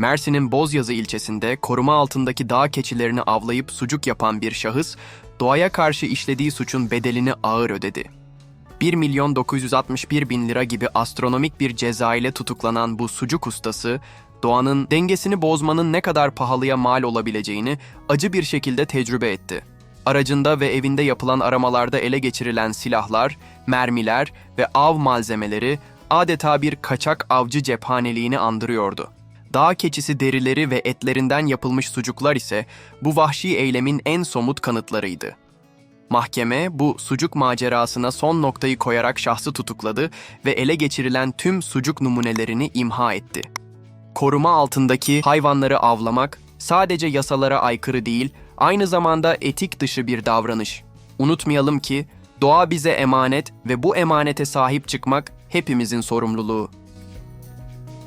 Mersin'in Bozyazı ilçesinde koruma altındaki dağ keçilerini avlayıp sucuk yapan bir şahıs, doğaya karşı işlediği suçun bedelini ağır ödedi. 1 milyon 961 bin lira gibi astronomik bir ceza ile tutuklanan bu sucuk ustası, doğanın dengesini bozmanın ne kadar pahalıya mal olabileceğini acı bir şekilde tecrübe etti. Aracında ve evinde yapılan aramalarda ele geçirilen silahlar, mermiler ve av malzemeleri adeta bir kaçak avcı cephaneliğini andırıyordu. Dağ keçisi derileri ve etlerinden yapılmış sucuklar ise bu vahşi eylemin en somut kanıtlarıydı. Mahkeme bu sucuk macerasına son noktayı koyarak şahsı tutukladı ve ele geçirilen tüm sucuk numunelerini imha etti. Koruma altındaki hayvanları avlamak sadece yasalara aykırı değil, aynı zamanda etik dışı bir davranış. Unutmayalım ki doğa bize emanet ve bu emanete sahip çıkmak hepimizin sorumluluğu.